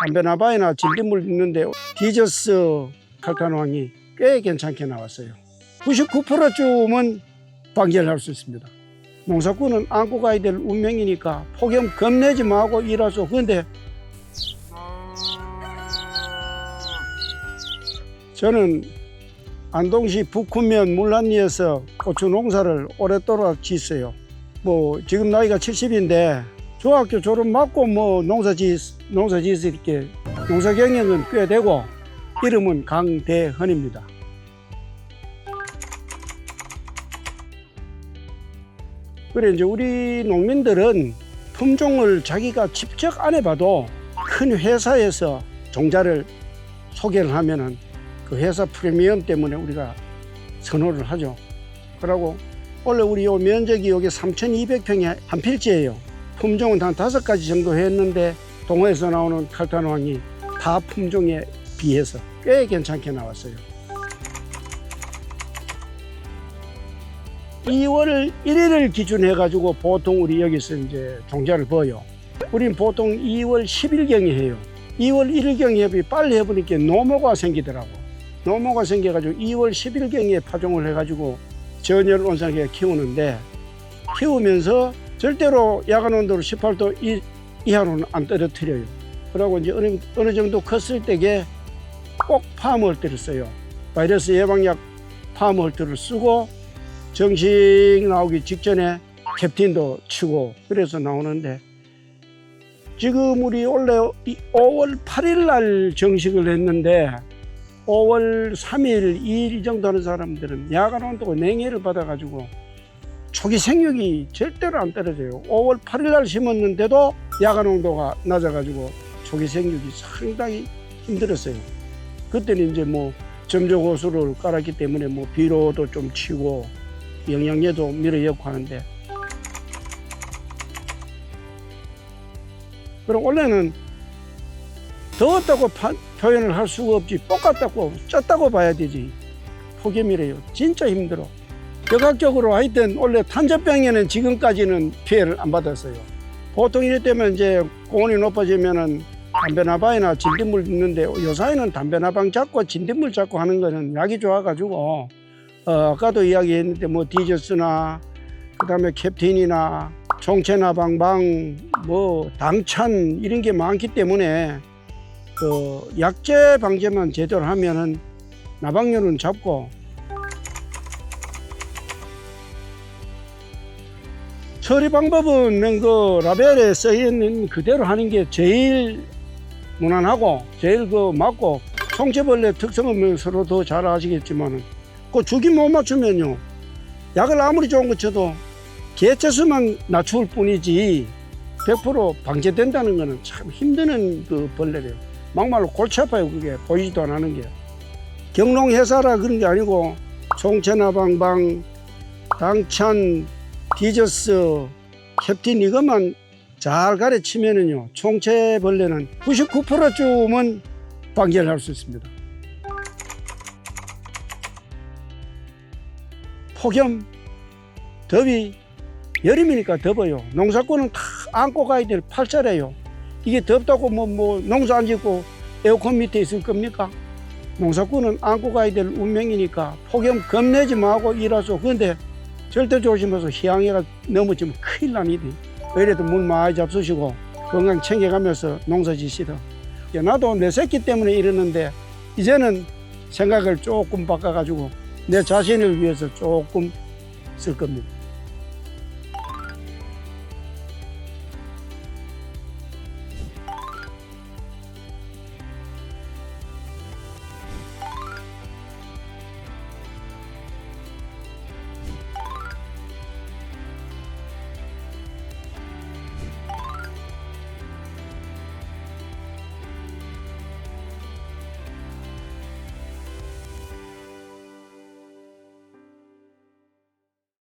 담배나바이나 진딧물 있는데 디저스 칼탄왕이 꽤 괜찮게 나왔어요. 99%쯤은 방지할 수 있습니다. 농사꾼은 안고 가야 될 운명이니까 폭염 겁내지 말고 일하죠. 그런데 저는 안동시 북훈면 물란리에서 고추 농사를 오랫동안 짓어요. 뭐 지금 나이가 70인데 중학교 졸업 맞고 뭐 농사 짓 농사 짓을 이렇게 농사 경력은 꽤 되고 이름은 강대헌입니다. 그래 이제 우리 농민들은 품종을 자기가 직접 안 해봐도 큰 회사에서 종자를 소개를 하면은 그 회사 프리미엄 때문에 우리가 선호를 하죠. 그러고 원래 우리 요 면적이 여기 3,200평에 한 필지예요. 품종은 한 다섯 가지 정도 했는데 동호에서 나오는 칼탄왕이 다 품종에 비해서 꽤 괜찮게 나왔어요. 2월 1일을 기준해 가지고 보통 우리 여기서 이제 종자를 버요. 우린 보통 2월 10일경에 해요. 2월 1일경에 빨리 해보니까 노모가 생기더라고. 노모가 생겨가지고 2월 10일경에 파종을 해가지고 전열 온상에 키우는데 키우면서 절대로 야간 온도를 18도 이, 이하로는 안 떨어뜨려요. 그러고 이제 어느, 어느 정도 컸을 때에 꼭 파머홀트를 써요. 바이러스 예방약 파머홀트를 쓰고 정식 나오기 직전에 캡틴도 치고 그래서 나오는데 지금 우리 원래 5월 8일 날 정식을 했는데 5월 3일, 2일 정도 하는 사람들은 야간 온도가 냉해를 받아가지고 초기 생육이 절대로 안 떨어져요. 5월 8일 날 심었는데도 야간 온도가 낮아가지고 초기 생육이 상당히 힘들었어요. 그때는 이제 뭐 점조고수를 깔았기 때문에 뭐 비료도 좀 치고 영양제도 밀어넣고 하는데 그럼 원래는 더웠다고 파- 표현을 할 수가 없지 똑같다고 쪘다고 봐야 되지 폭염이래요 진짜 힘들어 역학적으로 하여튼 원래 탄저병에는 지금까지는 피해를 안 받았어요. 보통 이럴 때면 이제 고온이 높아지면은 담배나방이나 진딧물 있는데 요사이는 담배나 방 잡고 진딧물 잡고 하는 거는 약이 좋아가지고 어, 아까도 이야기했는데 뭐 디저스나 그다음에 캡틴이나 총체나 방방 뭐 당찬 이런 게 많기 때문에 그 약제 방제만 제대로 하면은 나방류는 잡고 처리 방법은 그 라벨에 써 있는 그대로 하는 게 제일 무난하고 제일 그 맞고 총체벌레 특성은 서로 더 잘 아시겠지만은 그 주기 못 맞추면요 약을 아무리 좋은 거 쳐도 개체수만 낮출 뿐이지 100% 방제된다는 거는 참 힘드는 그 벌레래요. 막말로 골치 아파요 그게 보이지도 안 하는 게. 경농회사라 그런 게 아니고 총체나 방방, 당찬, 디저스, 캡틴 이것만 잘 가르치면은요 총체벌레는 99%쯤은 방제를 할수 있습니다. 폭염, 더위, 여름이니까 더워요. 농사꾼은 다 안고 가야 될 팔자래요. 이게 덥다고 뭐, 뭐 농사 안 짓고 에어컨 밑에 있을 겁니까? 농사꾼은 안고 가야 될 운명이니까 폭염 겁내지 말고 일하죠. 그런데 절대 조심해서 희양해가 넘어지면 큰일 나니디. 그래도 물 많이 잡수시고 건강 챙겨가면서 농사 지시다. 나도 내 새끼 때문에 이러는데 이제는 생각을 조금 바꿔가지고 내 자신을 위해서 조금 쓸 겁니다.